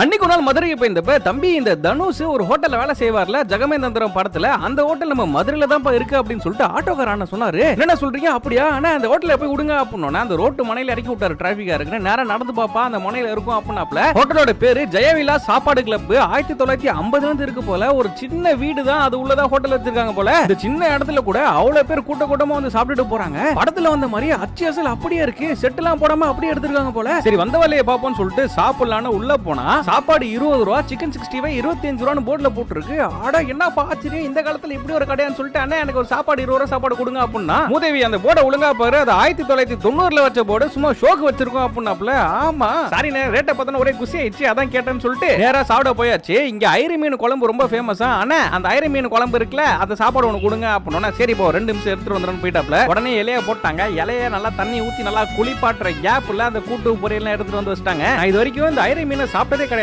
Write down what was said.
அன்னைக்கு நாள் மதுரைக்கு போயிருந்தப்ப தம்பி இந்த தனுஷ் ஒரு ஹோட்டல்ல வேலை செய்வார்ல ஜெகமேந்திரம் படத்துல அந்த ஹோட்டல் நம்ம மதுரையில தான் இருக்கு அப்படின்னு சொல்லிட்டு ஆட்டோக்கார சொன்னாரு. என்ன சொல்றீங்க? அப்படியா? ஆனா அந்த ஹோட்டல்ல போய் விடுங்க அப்படின்னா அந்த ரோட்டு மனையில இறக்கி விட்டாரு டிராபிக்கா இருக்கு நேரம் நடந்து பாப்பா அந்த மனையில இருக்கும் அப்படின்னாப்ல ஹோட்டலோட பேரு ஜெயவிலா சாப்பாடு கிளப் ஆயிரத்தி தொள்ளாயிரத்தி ஐம்பதுல இருந்து இருக்கு போல ஒரு சின்ன வீடு தான் அது உள்ளதான் ஹோட்டல் வச்சிருக்காங்க போல. இந்த சின்ன இடத்துல கூட அவ்வளவு பேர் கூட்ட கூட்டமா வந்து சாப்பிட்டுட்டு போறாங்க. படத்துல வந்த மாதிரி அச்சு அசல் அப்படியே இருக்கு. செட் எல்லாம் போடாம அப்படியே எடுத்திருக்காங்க போல. சரி வந்த வேலையை பாப்போம்னு சொல்லிட்டு சாப்பிடலான்னு உள்ள போனா சாப்பாடு இருபது ரூபா சிக்கன் சிக்ஸ்டி ஃபைவ் இருபத்தஞ்சு ரூபான்னு போர்டில் போட்டுருக்கு. ஆட என்ன ஆச்சரியம்? இந்த காலத்தில் இப்படி ஒரு கடையான்னு சொல்லிட்டு அண்ணா எனக்கு ஒரு சாப்பாடு இருபது ரூபா சாப்பாடு கொடுங்க அப்படின்னா மூதேவி அந்த போர்டை ஒழுங்கா பாரு அது ஆயிரத்தி தொள்ளாயிரத்தி தொண்ணூறுல வச்ச போர்டு சும்மா ஷோக்கு வச்சிருக்கோம் அப்படின்னாப்ல ஆமா. சாரிண்ணே ரேட்டை பார்த்தா ஒரே குசி ஆயிடுச்சு அதான் கேட்டேன்னு சொல்லிட்டு நேரா சாப்பிட போயாச்சு. இங்க ஐரி மீன் குழம்பு ரொம்ப ஃபேமஸா அண்ணா அந்த ஐரி மீன் குழம்பு இருக்குல்ல அந்த சாப்பாடு ஒன்று கொடுங்க அப்படின்னா சரி போ ரெண்டு நிமிஷம் எடுத்துட்டு வந்துடும் போயிட்டாப்ல உடனே இலைய போட்டாங்க. இலைய நல்லா தண்ணி ஊத்தி நல்லா குளிப்பாட்டுற கேப்ல அந்த கூட்டு பொரியல்லாம் எடுத்துட்டு வந்து வச்சிட்டாங்க. இது வரைக்கும் இந்த ஐரி மீனை சாப்பிட்டதே